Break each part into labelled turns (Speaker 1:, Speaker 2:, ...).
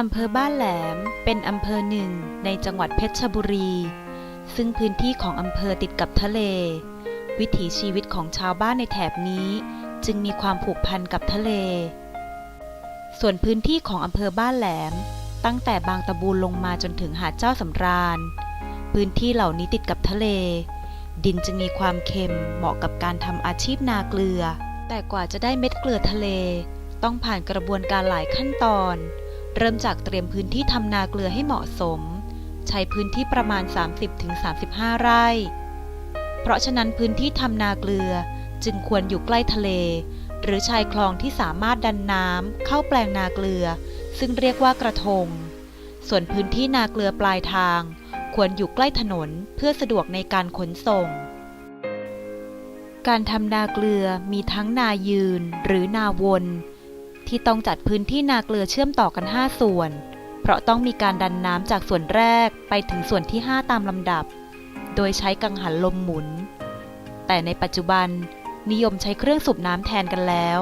Speaker 1: อำเภอบ้านแหลมเป็นอำเภอหนึ่งในจังหวัดเพชรบุรี ซึ่งพื้นที่ของอำเภอติดกับทะเล วิถีชีวิตของชาวบ้านในแถบนี้จึงมีความผูกพันกับทะเล ส่วนพื้นที่ของอำเภอบ้านแหลม ตั้งแต่บางตะบูนลงมาจนถึงหาดเจ้าสำราญ พื้นที่เหล่านี้ติดกับทะเล ดินจึงมีความเค็มเหมาะกับการทำอาชีพนาเกลือ แต่กว่าจะได้เม็ดเกลือทะเล ต้องผ่านกระบวนการหลายขั้นตอน เริ่มจากเตรียมพื้นที่ทำนาเกลือให้เหมาะสม ใช้พื้นที่ประมาณ 30-35 ไร่ เพราะฉะนั้นพื้นที่ทำนาเกลือจึงควรอยู่ใกล้ทะเล หรือชายคลองที่สามารถดันน้ำเข้าแปลงนาเกลือ ซึ่งเรียกว่ากระทง ส่วนพื้นที่นาเกลือปลายทาง ควรอยู่ใกล้ถนนเพื่อสะดวกในการขนส่ง การทำนาเกลือมีทั้งนายืนหรือนาวน ที่ต้องจัดพื้นที่นาเกลือเชื่อมต่อกัน 5 ส่วน เพราะต้องมีการดันน้ำจากส่วนแรกไปถึงส่วนที่ 5 ตามลำดับ โดยใช้กังหันลมหมุน แต่ในปัจจุบันนิยมใช้เครื่องสูบน้ำแทนกันแล้ว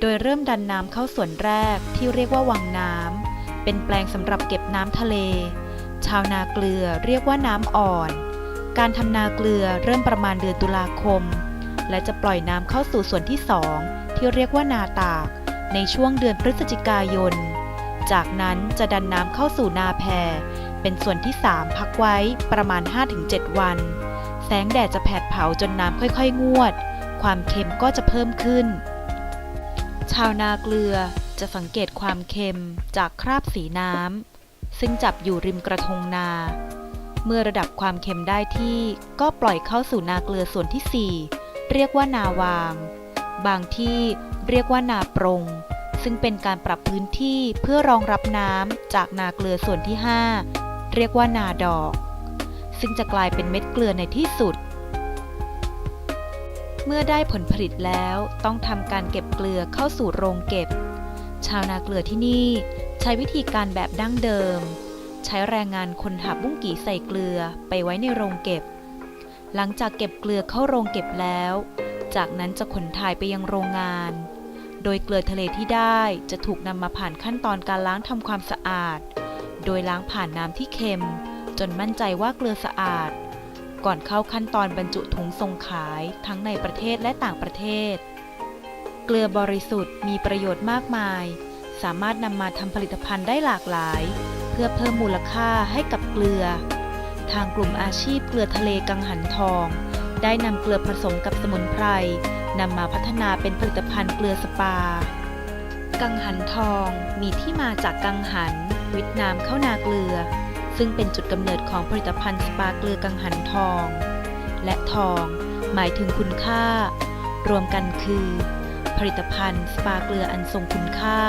Speaker 1: โดยเริ่มดันน้ำเข้าส่วนแรกที่เรียกว่าวังน้ำ เป็นแปลงสำหรับเก็บน้ำทะเล ชาวนาเกลือเรียกว่าน้ำอ่อน การทำนาเกลือเริ่มประมาณเดือนตุลาคม และจะปล่อยน้ำเข้าสู่ส่วนที่สอง ที่เรียกว่านาตาก ในช่วงเดือนพฤศจิกายน จากนั้นจะดันน้ำเข้าสู่นาแพเป็นส่วนที่ 3 พักไว้ประมาณ 5-7 วัน แสงแดดจะแผดเผาจนน้ำค่อยๆ งวด ความเค็มก็จะเพิ่มขึ้น ชาวนาเกลือจะสังเกตความเค็มจากคราบสีน้ำซึ่งจับอยู่ริมกระทงนา เมื่อระดับความเค็มได้ที่ก็ปล่อยเข้าสู่นาเกลือส่วนที่ 4 เรียกว่านาวาง บางที่เรียกว่านาปรง ซึ่งเป็นการปรับพื้นที่เพื่อรองรับน้ำจากนาเกลือส่วนที่ 5 เรียกว่านาดอก ซึ่งจะกลายเป็นเม็ดเกลือในที่สุด เมื่อได้ผลผลิตแล้วต้องทำการเก็บเกลือเข้าสู่โรงเก็บ ชาวนาเกลือที่นี่ใช้วิธีการแบบดั้งเดิม ใช้แรงงานคนหาบบุ้งกี่ใส่เกลือไปไว้ในโรงเก็บ หลังจากเก็บเกลือเข้าโรงเก็บแล้ว จากนั้นจะขนถ่ายไปยังโรงงาน โดยเกลือทะเลที่ได้จะถูกนำมาผ่านขั้นตอนการล้างทำความสะอาด โดยล้างผ่านน้ำที่เค็ม จนมั่นใจว่าเกลือสะอาด ก่อนเข้าขั้นตอนบรรจุถุงส่งขายทั้งในประเทศและต่างประเทศ เกลือบริสุทธิ์มีประโยชน์มากมาย สามารถนำมาทำผลิตภัณฑ์ได้หลากหลาย เพื่อเพิ่มมูลค่าให้กับเกลือ ทางกลุ่มอาชีพเกลือทะเลกังหันทอง ได้นำเกลือผสมกับสมุนไพรนำมาพัฒนาเป็นผลิตภัณฑ์เกลือสปา กังหันทองมีที่มาจากกังหัน วิทน้ำเข้านาเกลือ ซึ่งเป็นจุดกำเนิดของผลิตภัณฑ์สปาเกลือกังหันทอง และทอง หมายถึงคุณค่า รวมกันคือ ผลิตภัณฑ์สปาเกลืออันทรงคุณค่า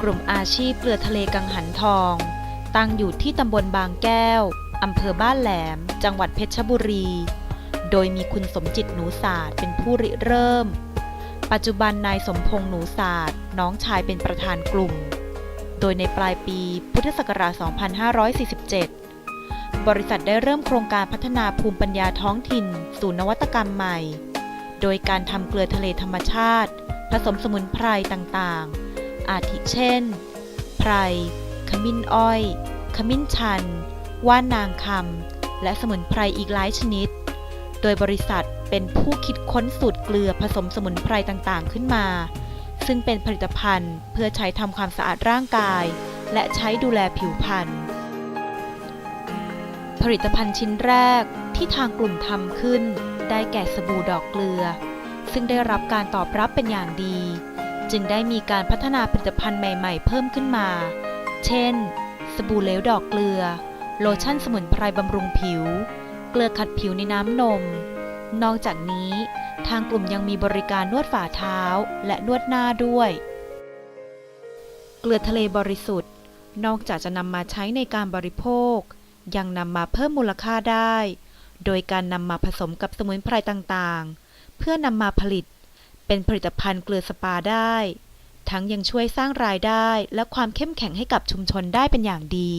Speaker 1: กลุ่มอาชีพเกลือทะเลกังหันทอง ตั้งอยู่ที่ตำบลบางแก้วอำเภอบ้านแหลม จังหวัดเพชรบุรี โดยมีคุณสมจิตหนูศาสตร์เป็นผู้ริเริ่ม ปัจจุบันนายสมพงษ์หนูศาสตร์ น้องชายเป็นประธานกลุ่ม โดยในปลายปีพุทธศักราช 2547 บริษัทได้เริ่มโครงการพัฒนาภูมิปัญญาท้องถิ่น สู่นวัตกรรมใหม่ โดยการทำเกลือทะเลธรรมชาติ ผสมสมุนไพรต่างๆ อาทิเช่น ไพร ขมิ้นอ้อย ขมิ้นชัน ว่านนางคำและสมุนไพรอีกหลายชนิด โดยบริษัทเป็นผู้คิดค้นสูตรเกลือผสมสมุนไพรต่างๆขึ้นมา ซึ่งเป็นผลิตภัณฑ์เพื่อใช้ทำความสะอาดร่างกาย และใช้ดูแลผิวพรรณผลิตภัณฑ์ชิ้นแรกที่ทางกลุ่มทำขึ้น ได้แก่สบู่ดอกเกลือ ซึ่งได้รับการตอบรับเป็นอย่างดี จึงได้มีการพัฒนาผลิตภัณฑ์ใหม่ ๆ เพิ่มขึ้นมา เช่น สบู่เหลวดอกเกลือ โลชั่นสมุนไพรบำรุงผิว เกลือขัดผิวในน้ำนม นอกจากนี้ทางกลุ่มยังมีบริการนวดฝ่าเท้าและนวดหน้าด้วย เกลือทะเลบริสุทธิ์ นอกจากจะนำมาใช้ในการบริโภค ยังนำมาเพิ่มมูลค่าได้ โดยการนำมาผสมกับสมุนไพรต่างๆ เพื่อนำมาผลิต เป็นผลิตภัณฑ์เกลือสปาได้ ทั้งยังช่วยสร้างรายได้และความเข้มแข็งให้กับชุมชนได้เป็นอย่างดี